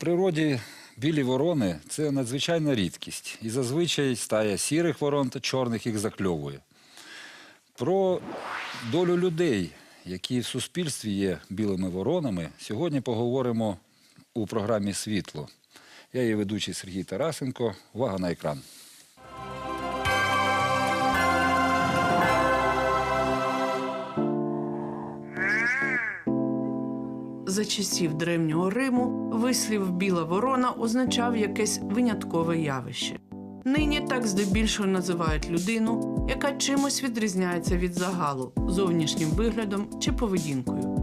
природі білі ворони це надзвичайна рідкість. І зазвичай стая сірих ворон та чорних їх закльовує. Про долю людей, які в суспільстві є білими воронами, сьогодні поговоримо у програмі Світло. Я є ведучий Сергій Тарасенко. Увага на екран. За часів древнього Риму вислів біла ворона означав якесь виняткове явище. Нині так здебільшого називають людину, яка чимось відрізняється від загалу зовнішнім виглядом чи поведінкою.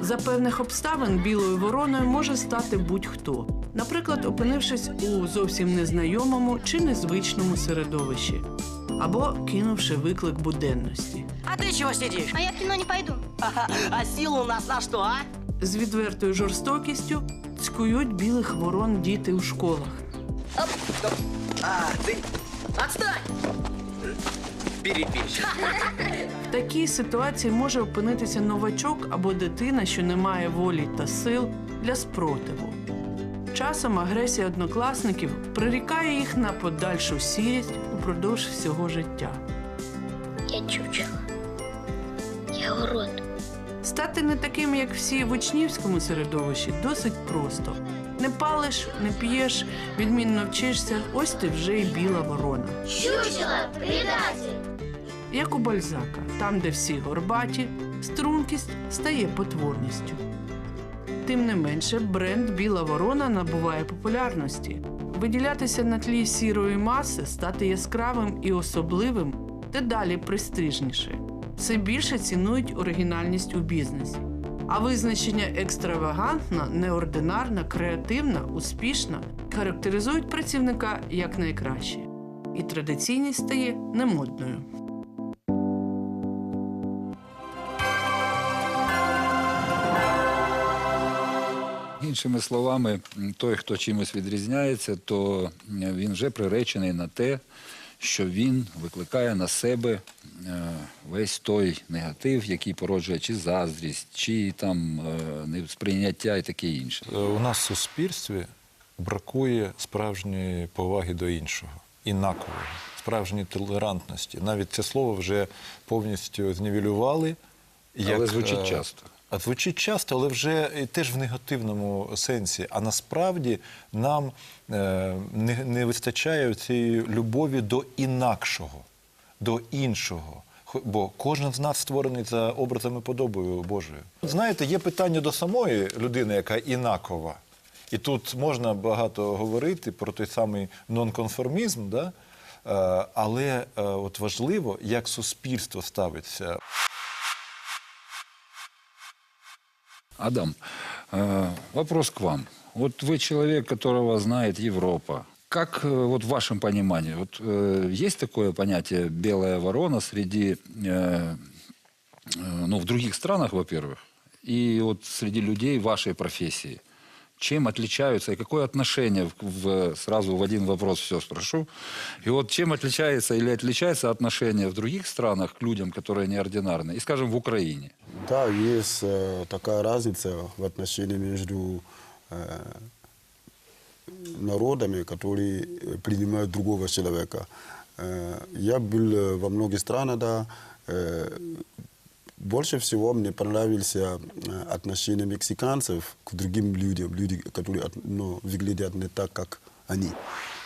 За певних обставин білою вороною може стати будь-хто, наприклад, опинившись у зовсім незнайомому чи незвичному середовищі, або кинувши виклик буденності. А ты чего сидишь? А я в кино не пойду. А сил у нас на что, а? З відвертою жорстокістю цькують білих ворон діти у школах. А, ты... Отстань! Перепись. В такій ситуації може опинитися новачок або дитина, що не має волі та сил для спротиву. Часом агресія однокласників прирікає їх на подальшу сірість упродовж всього життя. Я чучело. Я урод. Стати не таким, як всі в учнівському середовищі, досить просто. Не палиш, не п'єш, відмінно вчишся, ось ти вже й біла ворона. Чучело, предатель. Як у Бальзака, там, де всі горбаті, стрункість стає потворністю. Тим не менше, бренд Біла ворона набуває популярності. Виділятися на тлі сірої маси, стати яскравим і особливим дедалі престижніше. Все більше цінують оригінальність у бізнесі. А визначення екстравагантна, неординарна, креативна, успішна характеризують працівника як найкраще. І традиційність стає немодною. Іншими словами, той, хто чимось відрізняється, то він вже приречений на те, що він викликає на себе е, весь той негатив, який породжує чи заздрість, чи там е, несприйняття і таке інше. Е, У нас в суспільстві бракує справжньої поваги до іншого, інакового, справжньої толерантності. Навіть це слово вже повністю знівелювали. Але звучить часто. Звучить часто, але вже теж в негативному сенсі. А насправді нам е, не, не вистачає цієї любові до інакшого, до іншого. Бо кожен з нас створений за образом і подобою Божою. Знаєте, є питання до самої людини, яка інакова. І тут можна багато говорити про той самий нонконформізм, да? Е, але е, от важливо, як суспільство ставиться Адам, э, вопрос к вам. Вот вы человек, которого знает Европа. Как э, вот в вашем понимании, вот э, есть такое понятие белая ворона среди, э, э, ну, в других странах, во-первых, и вот среди людей вашей профессии? Чем отличаются и какое отношение в, в- сразу в один вопрос все спрошу. И вот чем отличается или отличается отношение в других странах к людям, которые неординарны, и, скажем, в Украине? Да, есть э, такая разница в отношении между э, народами, которые э, принимают другого человека. Э, я был э, во многих странах, да, э, больше всего мне понравились э, отношения мексиканцев к другим людям, люди, которые от- ну, выглядят не так, как они.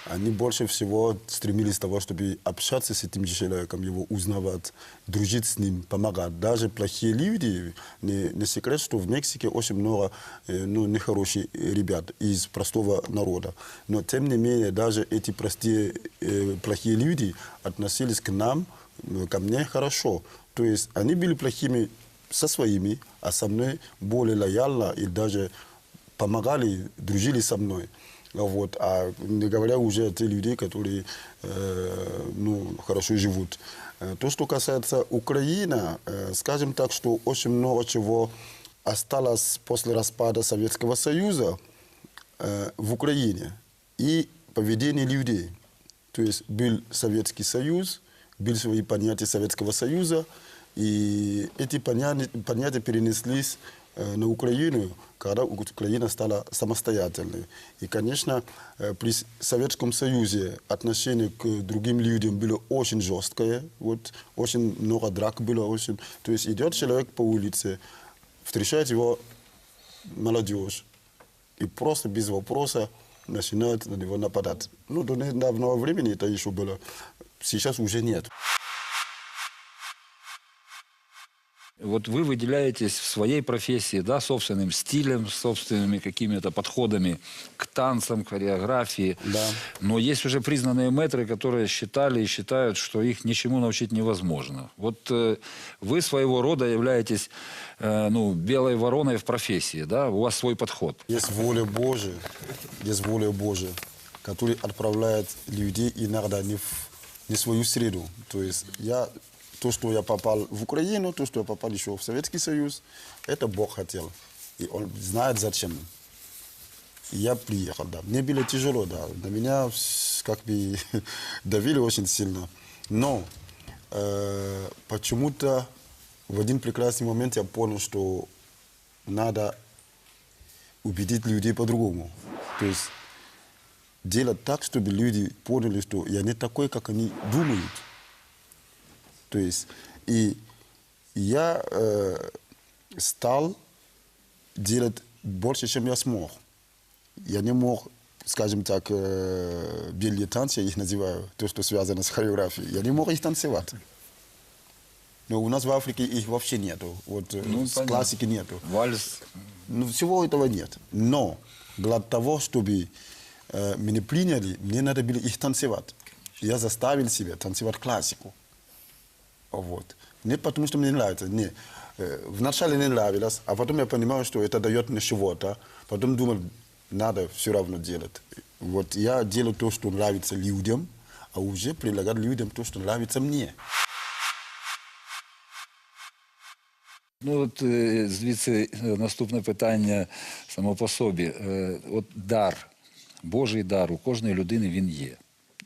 Они больше всего стремились того, чтобы общаться с этим человеком, его узнавать, дружить с ним, помогать. Даже плохие люди, не, не секрет, что в Мексике очень много э, ну, нехороших ребят из простого народа. Но тем не менее, даже эти простые, э, плохие люди относились к нам, э, ко мне хорошо. То есть они были плохими со своими, а со мной более лояльно и даже помогали, дружили со мной. Вот. А не говоря уже о тех людей, которые э, ну, хорошо живут. Э, То, что касается Украины, э, скажем так, что очень много чего осталось после распада Советского Союза э, в Украине и поведение людей. То есть был Советский Союз, были свои понятия Советского Союза, И эти понятия, понятия перенеслись на Украину, когда Украина стала самостоятельной. И, конечно, при Советском Союзе отношение к другим людям было очень жесткое. Вот, очень много драк было. Очень... То есть идет человек по улице, встречает его молодежь, и просто без вопроса начинают на него нападать. Ну, до недавнего времени это еще было. Сейчас уже нет. Вот вы выделяетесь в своей профессии, да, собственным стилем, собственными какими-то подходами к танцам, к хореографии. Да. Но есть уже признанные мэтры, которые считали и считают, что их ничему научить невозможно. Вот э, вы своего рода являетесь э, ну, белой вороной в профессии, да, у вас свой подход. Есть воля Божия, есть воля Божия, которая отправляет людей иногда не в, не свою среду. То есть я, то, что я попал в Украину, то, что я попал еще в Советский Союз, это Бог хотел. И Он знает зачем. И я приехал, да. Мне было тяжело, да. На меня как бы давили очень сильно. Но э, почему-то в один прекрасный момент я понял, что надо убедить людей по-другому. То есть делать так, чтобы люди поняли, что я не такой, как они думают. То есть и я э, стал делать больше, чем я смог. Я не мог, скажем так, э, белые танцы, я их называю, то, что связано с хореографией, я не мог их танцевать. Но у нас в Африке их вообще нету. Вот э, Ну, понятно. классики нету. Вальс. Ну, всего этого нет. Но для того, чтобы э, меня приняли, мне надо было их танцевать. Я заставил себя танцевать классику. Вот. Не потому, что мне нравится. Не. Э, Вначале не нравилось, а потом я понимал, что это дает мне чего-то. Потом думал, надо все равно делать. Вот я делаю то, что нравится людям, а уже предлагаю людям то, что нравится мне. Ну, от е, звідси е, наступне питання само по собі. От дар, Божий дар, у кожної людини він є.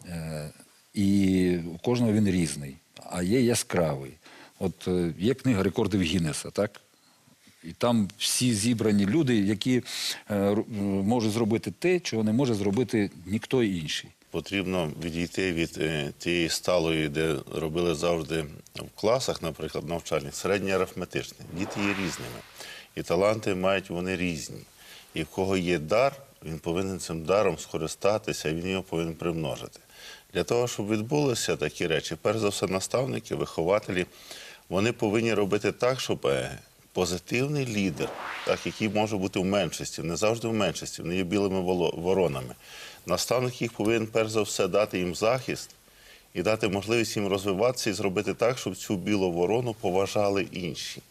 Е, І у кожного він різний, а є яскравий. От е, є книга рекордів Гіннеса, так? І там всі зібрані люди, які е, можуть зробити те, чого не може зробити ніхто інший. Потрібно відійти від тієї сталої, де робили завжди в класах, наприклад, навчальних, середньо арифметичних. Діти є різними. І таланти мають вони різні. І в кого є дар, він повинен цим даром скористатися, він його повинен примножити. Для того, щоб відбулися такі речі, перш за все, наставники, вихователі, вони повинні робити так, щоб е, позитивний лідер, так, який може бути в меншості, не завжди в меншості, вони є білими воронами. Наставник їх повинен перш за все дати їм захист і дати можливість їм розвиватися і зробити так, щоб цю білу ворону поважали інші.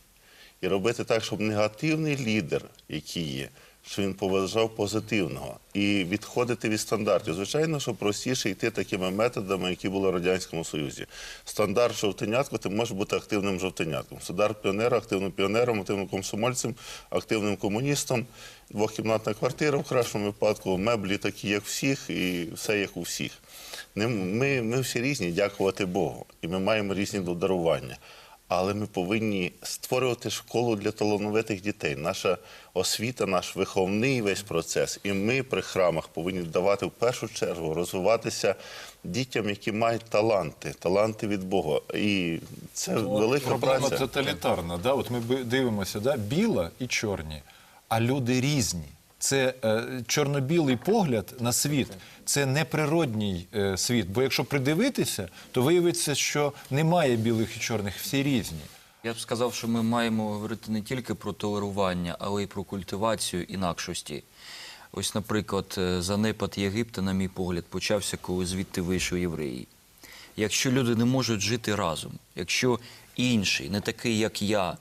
І робити так, щоб негативний лідер, який є, що він поважав позитивного і відходити від стандартів. Звичайно, що простіше йти такими методами, які були в Радянському Союзі. Стандарт жовтенятко, ти можеш бути активним жовтенятком. Стандарт піонера, активним піонером, активним комсомольцем, активним комуністом. Двохкімнатна квартира в кращому випадку, меблі такі, як всіх, і все як у всіх. Ми, ми всі різні, дякувати Богу, і ми маємо різні додарування. Але ми повинні створювати школу для талановитих дітей. Наша освіта, наш виховний весь процес. І ми при храмах повинні давати в першу чергу розвиватися дітям, які мають таланти, таланти від Бога. І це велика Проблема праця. тоталітарна. Да? От ми дивимося, да? біла і чорні, а люди різні. Це е, чорно-білий погляд на світ, це неприродній е, світ. Бо якщо придивитися, то виявиться, що немає білих і чорних, всі різні. Я б сказав, що ми маємо говорити не тільки про толерування, але й про культивацію інакшості. Ось, наприклад, е, занепад Єгипта, на мій погляд, почався, коли звідти вийшли євреї. Якщо люди не можуть жити разом, якщо інший, не такий, як я,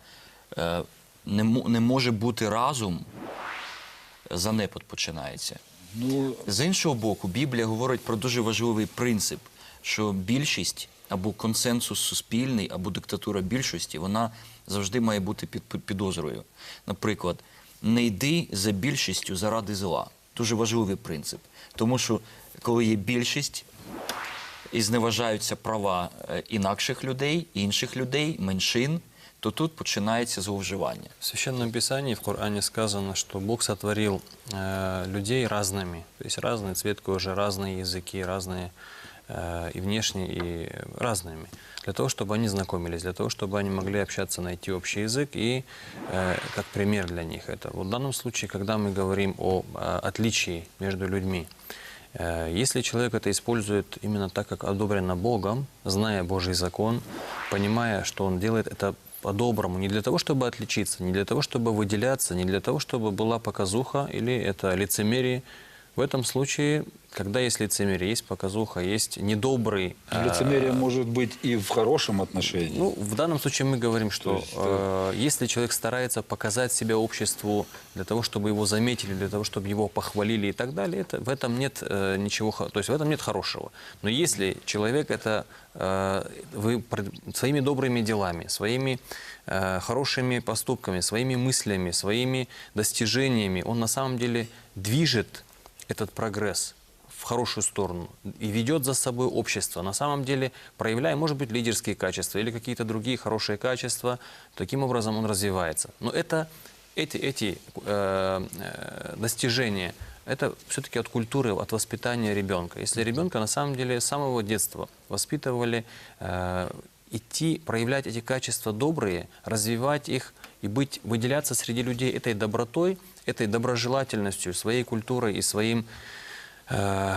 не може бути разом, занепад починається. Ну, З іншого боку, Біблія говорить про дуже важливий принцип, що більшість або консенсус суспільний, або диктатура більшості, вона завжди має бути під під підозрою. Наприклад, не йди за більшістю заради зла. Дуже важливий принцип. Тому що коли є більшість і зневажаються права е, інакших людей, інших людей, меншин, то тут починається зловживання. В Священном Писании, в Коране сказано, что Бог сотворил э, людей разными. То есть разный цвет кожи, разные языки, разные э, и внешне, и разными. Для того, чтобы они знакомились, для того, чтобы они могли общаться, найти общий язык. И э, как пример для них это. Вот в данном случае, когда мы говорим о э, отличии между людьми, Э, Если человек это использует именно так, как одобрено Богом, зная Божий закон, понимая, что он делает это по-доброму, не для того, чтобы отличиться, не для того, чтобы выделяться, не для того, чтобы была показуха или это лицемерие, в этом случае, когда есть лицемерие, есть показуха, есть недобрый... э, Лицемерие может быть и в хорошем отношении. ну, в данном случае мы говорим, что есть, э, если человек старается показать себя обществу для того, чтобы его заметили, для того, чтобы его похвалили и так далее, это, в этом нет э, ничего, то есть в этом нет хорошего. Но если человек это э, вы своими добрыми делами, своими э, хорошими поступками, своими мыслями, своими достижениями, он на самом деле движет этот прогресс в хорошую сторону и ведет за собой общество. На самом деле, проявляя, может быть, лидерские качества или какие-то другие хорошие качества, таким образом он развивается. Но это, эти, эти э, э, достижения, это все-таки от культуры, от воспитания ребенка. Если ребенка на самом деле с самого детства воспитывали э, идти, проявлять эти качества добрые, развивать их и быть, выделяться среди людей этой добротой, этой доброжелательностью, своей культурой и своим, э,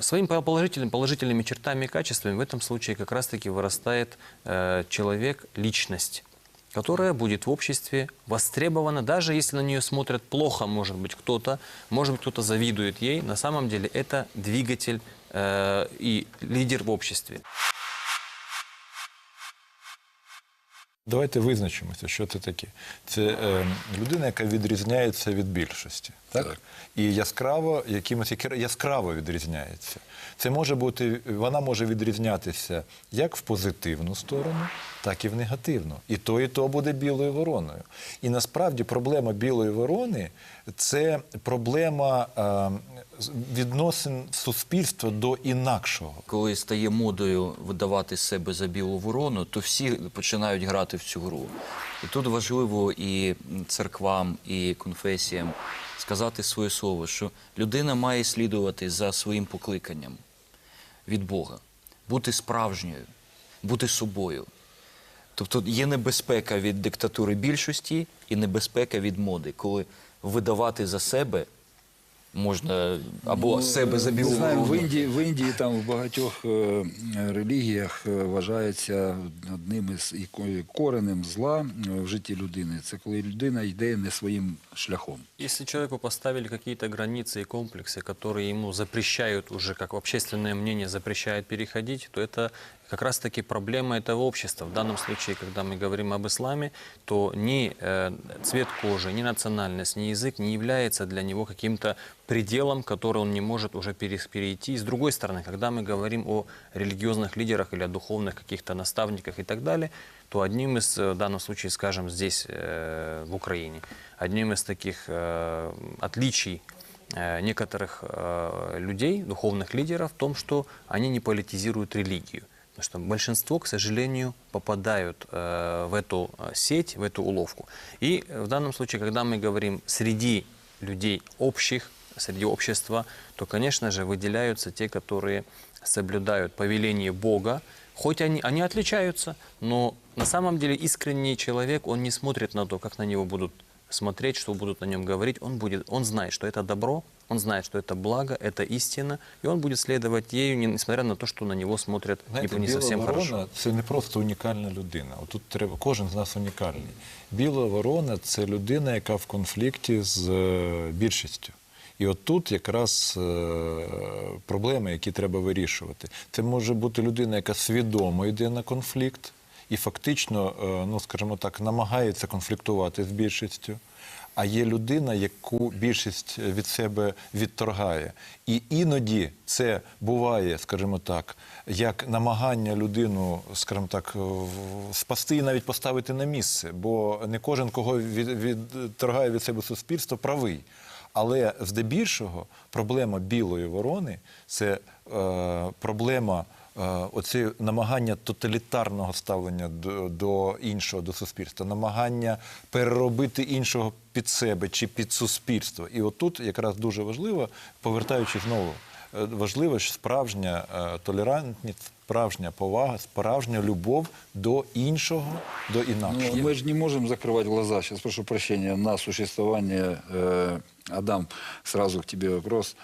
своим положительным, положительными чертами и качествами, в этом случае как раз-таки вырастает э, человек, личность которая будет в обществе востребована, даже если на нее смотрят плохо, может быть, кто-то, может быть, кто-то завидует ей, на самом деле это двигатель э, и лидер в обществе. Давайте визначимося, що це таке. Це е, людина, яка відрізняється від більшості. Так? І яскраво, якимось яскраво відрізняється. Це може бути, вона може відрізнятися як в позитивну сторону, так і в негативну. І то, і то буде білою вороною. І насправді проблема білої ворони це проблема е, відносин суспільства до інакшого. Коли стає модою видавати себе за білу ворону, то всі починають грати в цю гру. І тут важливо і церквам, і конфесіям сказати своє слово, що людина має слідувати за своїм покликанням від Бога, бути справжньою, бути собою. Тобто є небезпека від диктатури більшості і небезпека від моди, коли видавати за себе можна або себе за білу Ми знаємо, в ворону. Індії, в Індії там в багатьох е, релігіях е, вважається одним із і ко- коренем зла е, в житті людини. Це коли людина йде не своїм шляхом. Если человеку поставили какие-то границы и комплексы, которые ему запрещают уже, как общественное мнение запрещает переходить, то это как раз-таки проблема этого общества. В данном случае, когда мы говорим об исламе, то ни э, цвет кожи, ни национальность, ни язык не является для него каким-то пределом, который он не может уже пере- перейти. И с другой стороны, когда мы говорим о религиозных лидерах или о духовных каких-то наставниках и так далее, то одним из, э, в данном случае, скажем, здесь, э, в Украине, одним из таких э, отличий э, некоторых э, людей, духовных лидеров, в том, что они не политизируют религию. Потому что большинство, к сожалению, попадают э, в эту э, сеть, в эту уловку. И в данном случае, когда мы говорим среди людей общих, среди общества, то, конечно же, выделяются те, которые соблюдают повеление Бога, хоть они, они отличаются, но на самом деле искренний человек, он не смотрит на то, как на него будут смотреть, что будут на нем говорить, он, будет, он знает, что это добро, он знает, что это благо, это истина, и он будет следовать ею, не- несмотря на то, что на него смотрят Знаєте, не, ворона хорошо. це не просто унікальна людина. От Тут треба кожен з нас унікальний. Біла ворона це людина, яка в конфлікті з е, більшістю. І от тут якраз е, проблеми, які треба вирішувати. Це може бути людина, яка свідомо йде на конфлікт і фактично, е, ну скажімо так, намагається конфліктувати з більшістю. А є людина, яку більшість від себе відторгає. І іноді це буває, скажімо так, як намагання людину, скажімо так, спасти і навіть поставити на місце. Бо не кожен, кого від, відторгає від себе суспільство, правий. Але здебільшого проблема білої ворони це е, проблема оці намагання тоталітарного ставлення до, до іншого, до суспільства, намагання переробити іншого під себе чи під суспільство. І отут якраз дуже важливо, повертаючись знову, е, важливо, що справжня е, толерантність, справжня повага, справжня любов до іншого, до інакшого. Ну, мы же не можем закрывать глаза, сейчас прошу прощения, на существование, э, Адам, сразу к тебе вопрос,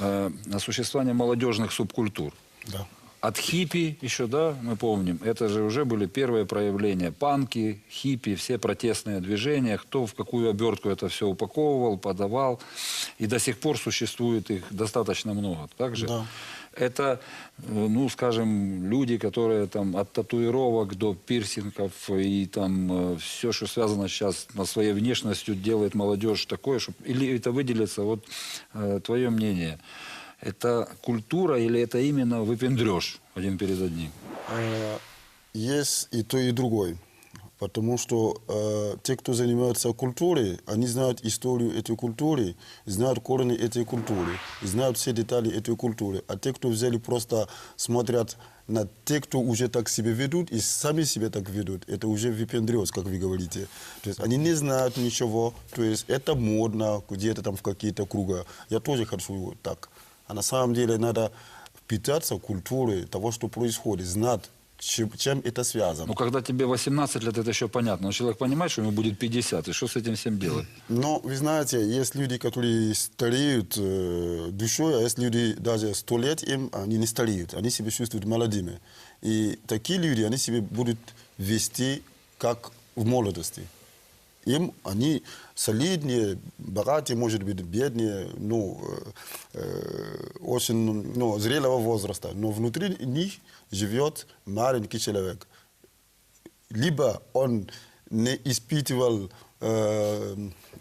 э, на существование молодежных субкультур. Да. От хиппи еще, да, мы помним, это же уже были первые проявления. Панки, хиппи, все протестные движения, кто в какую обертку это все упаковывал, подавал. И до сих пор существует их достаточно много. Также Да. это, э, ну, скажем, люди, которые там от татуировок до пирсингов и там все, что связано сейчас на своей внешностью, делает молодежь такое, чтобы... Или это выделится, вот э, твое мнение. Это культура или это именно выпендреж один перед одним? Э, Есть и то, и другой. Потому что э, те, кто занимается культурой, они знают историю этой культуры, знают корни этой культуры, знают все детали этой культуры. А те, кто взяли, просто смотрят на те, кто уже так себя ведут и сами себя так ведут. Это уже выпендреж, как вы говорите. То есть они не знают ничего. То есть это модно где-то там в какие-то круга. Я тоже хочу так. А на самом деле надо впитаться культурой того, что происходит, знать, чем, чем это связано. Ну, когда тебе 18 лет, это еще понятно. Но человек понимает, что ему будет 50, и что с этим всем делать? Но вы знаете, есть люди, которые стареют э, душой, а есть люди, даже сто лет им, они не стареют, они себя чувствуют молодыми. И такие люди, они себя будут вести как в молодости. Им они солиднее, богатее, может быть, беднее, ну, э, э, очень ну, зрелого возраста. Но внутри них живет маленький человек. Либо он не испытывал э,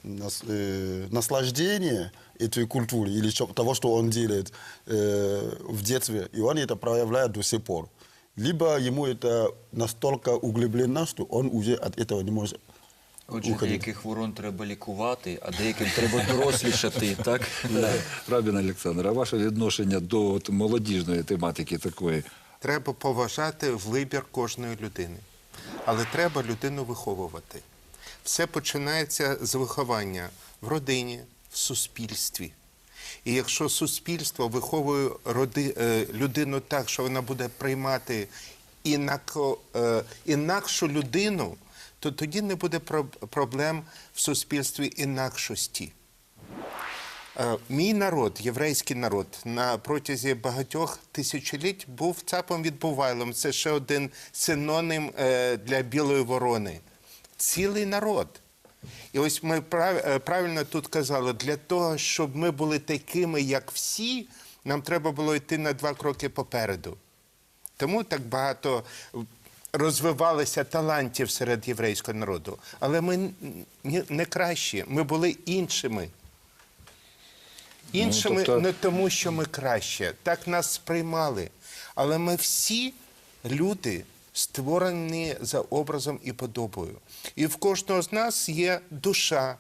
нас- э, наслаждение этой культуры или того, что он делает э, в детстве, и он это проявляет до сих пор. Либо ему это настолько углублено, что он уже от этого не может Отже, уходить. деяких ворон треба лікувати, а деяким треба дорослішати, так? Рабін Олександр, а ваше відношення до от, молодіжної тематики такої? Треба поважати вибір кожної людини, але треба людину виховувати. Все починається з виховання в родині, в суспільстві. І якщо суспільство виховує роди, е, людину так, що вона буде приймати інако, е, інакшу людину, то тоді не буде проблем в суспільстві інакшості. Е, Мій народ, єврейський народ, на протязі багатьох тисячоліть був цапом відбувайлом. Це ще один синонім е, для білої ворони. Цілий народ. І ось ми е, правильно тут казали, для того, щоб ми були такими, як всі, нам треба було йти на два кроки попереду. Тому так багато розвивалося талантів серед єврейського народу. Але ми не кращі, ми були іншими. Іншими тобто- не тому, що ми краще. Так нас сприймали. Але ми всі люди створені за образом і подобою. І в кожного з нас є душа.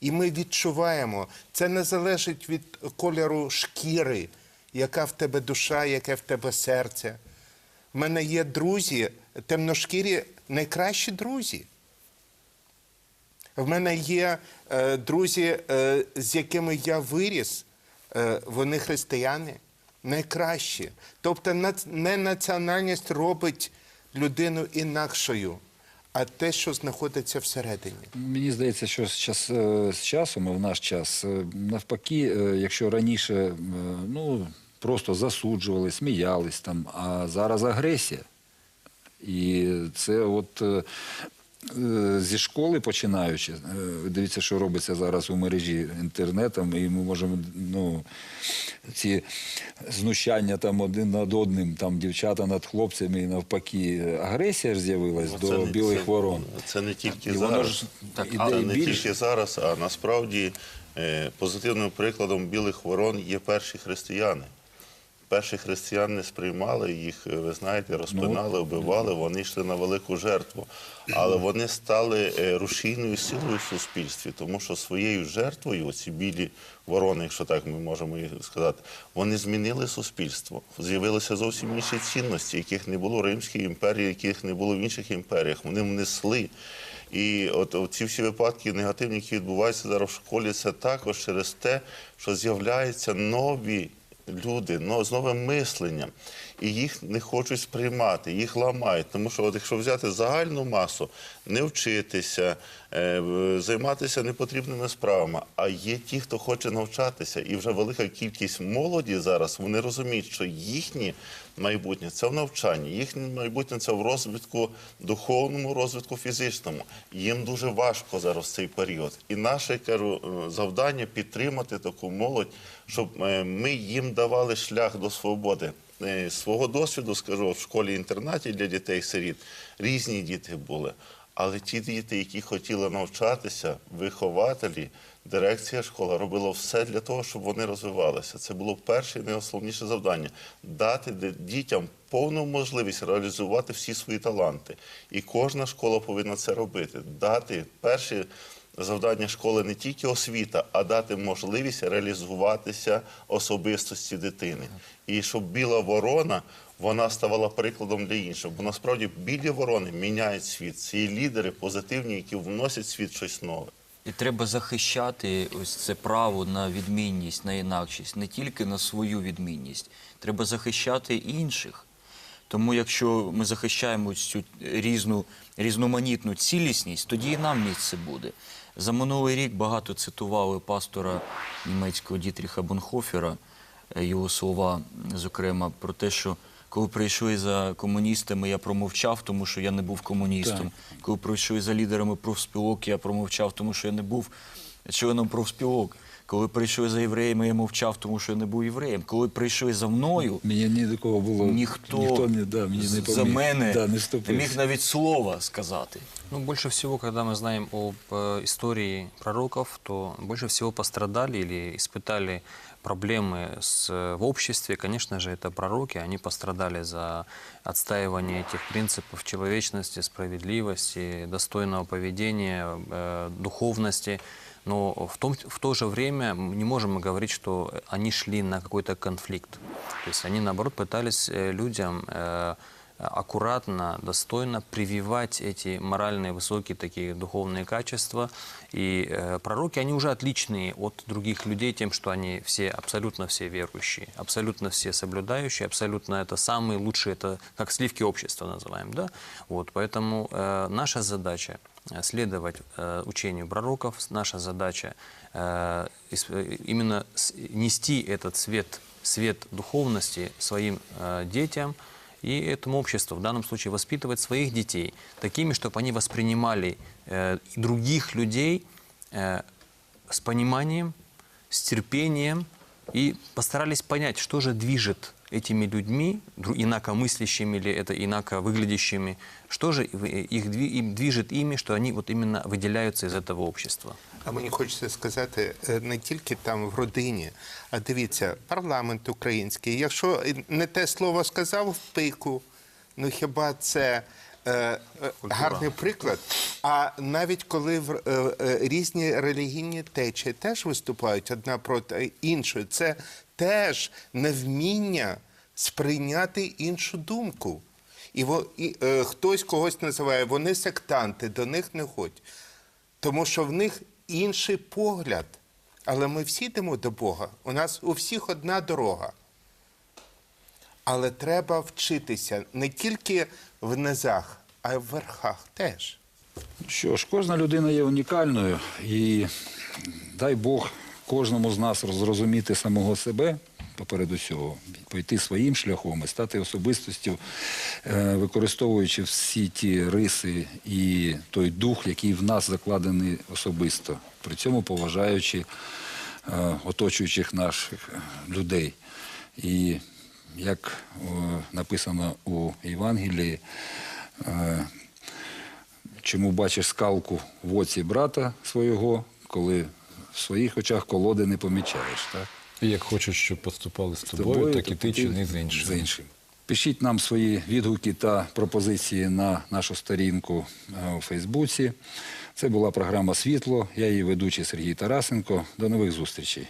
І ми відчуваємо, це не залежить від кольору шкіри, яка в тебе душа, яке в тебе серце. В мене є друзі, темношкірі, найкращі друзі. В мене є е, друзі, е, з якими я виріс, е, вони християни, найкращі. Тобто нац- не національність робить людину інакшою, а те, що знаходиться всередині. Мені здається, що зараз, е, з часом в наш час, е, навпаки, е, якщо раніше ну, просто засуджували, сміялись там, а зараз агресія. І це от е, е, зі школи починаючи, е, дивіться, що робиться зараз у мережі інтернетом, і ми можемо ну, ці знущання там один над одним, там дівчата над хлопцями і навпаки. Агресія ж з'явилась Ну, до не- білих це- ворон. Це не тільки І воно зараз. ж так і не більше. тільки зараз, а насправді позитивним прикладом білих ворон є перші християни. Перші християн не сприймали їх, е, ви знаєте, розпинали, вбивали, вони йшли на велику жертву. Але вони стали е, рушійною силою в суспільстві, тому що своєю жертвою, ці білі ворони, якщо так ми можемо їх сказати, вони змінили суспільство. З'явилися зовсім інші цінності, яких не було в Римській імперії, яких не було в інших імперіях. Вони внесли. І от ці всі випадки негативні, які відбуваються зараз в школі, це також через те, що з'являються нові люди ну, з новим мисленням, і їх не хочуть сприймати, їх ламають. Тому що, от якщо взяти загальну масу, не вчитися, е, займатися непотрібними справами, а є ті, хто хоче навчатися, і вже велика кількість молоді зараз вони розуміють, що їхнє майбутнє це в навчанні, їхнє майбутнє це в розвитку духовному, розвитку фізичному. Їм дуже важко зараз цей період. І наше кажу е, завдання підтримати таку молодь, щоб е, ми їм давали шлях до свободи. Е, з Свого досвіду скажу в школі-інтернаті для дітей-сиріт різні діти були. Але ті діти, які хотіли навчатися, вихователі, дирекція школи робила все для того, щоб вони розвивалися. Це було перше і найосновніше завдання дати дітям повну можливість реалізувати всі свої таланти. І кожна школа повинна це робити. Дати перше завдання школи не тільки освіта, а дати можливість реалізуватися особистості дитини. І щоб біла ворона вона ставала прикладом для інших. Бо насправді білі ворони міняють світ. Є лідери позитивні, які вносять світ щось нове. І треба захищати ось це право на відмінність, на інакшість, не тільки на свою відмінність. Треба захищати інших. Тому якщо ми захищаємо цю різну, різноманітну цілісність, тоді і нам місце буде. За минулий рік багато цитували пастора німецького Дітріха Бонхофера, е, його слова, зокрема, про те, що коли прийшли за комуністами, я промовчав, тому що я не був комуністом. Коли прийшли за лідерами профспілок, я промовчав, тому що я не був членом профспілок. Коли прийшли за євреями, я мовчав, тому що я не був євреєм. Коли прийшли за мною, Мені ні до кого було ніхто, ніхто не, да, мені не за поміг. мене да, не не вступився. міг навіть слова сказати. Ну, больше всего, когда мы знаем об э, истории пророков, то больше всего пострадали или испытали проблемы с, э, в обществе, конечно же, это пророки. Они пострадали за отстаивание этих принципов человечности, справедливости, достойного поведения, э, духовности. Но в, том, в то же время не можем мы говорить, что они шли на какой-то конфликт. То есть они, наоборот, пытались э, людям э, аккуратно, достойно прививать эти моральные высокие такие духовные качества. И э, пророки, они уже отличные от других людей тем, что они все, абсолютно все верующие, абсолютно все соблюдающие, абсолютно это самые лучшие, это как сливки общества называем, да? Вот, поэтому э, наша задача э, следовать э, учению пророков, наша задача э, э, именно нести этот свет, свет духовности своим э, детям, и этому обществу, в данном случае воспитывать своих детей такими, чтобы они воспринимали э, и других людей э, с пониманием, с терпением и постарались понять, что же движет этими людьми, дру- инакомыслящими или это инако выглядящими, что же в- их дви- им движет ими, что они вот именно выделяются из этого общества. А мені хочеться сказати е, не тільки там в родині, а дивіться, парламент український. Якщо не те слово сказав в пику, ну хіба це е, е, гарний приклад? А навіть коли в, е, е, різні релігійні течії теж виступають одна проти іншої, це теж невміння сприйняти іншу думку. І, і е, хтось когось називає, вони сектанти, до них не ходь. Тому що в них інший погляд. Але ми всі йдемо до Бога. У нас у всіх одна дорога. Але треба вчитися не тільки в низах, а й в верхах теж. Що ж, кожна людина є унікальною, і дай Бог кожному з нас зрозуміти самого себе поперед усього, пойти своїм шляхом і стати особистостю, е, використовуючи всі ті риси і той дух, який в нас закладений особисто, при цьому поважаючи е, оточуючих наших людей. І як написано у Євангелії, е, чому бачиш скалку в оці брата свого, коли в своїх очах колоди не помічаєш. Так? І як хочуть, щоб поступали з з тобою, так і ти чини з іншим. з іншим. Пишіть нам свої відгуки та пропозиції на нашу сторінку е, у Фейсбуці. Це була програма Світло. Я її ведучий Сергій Тарасенко. До нових зустрічей.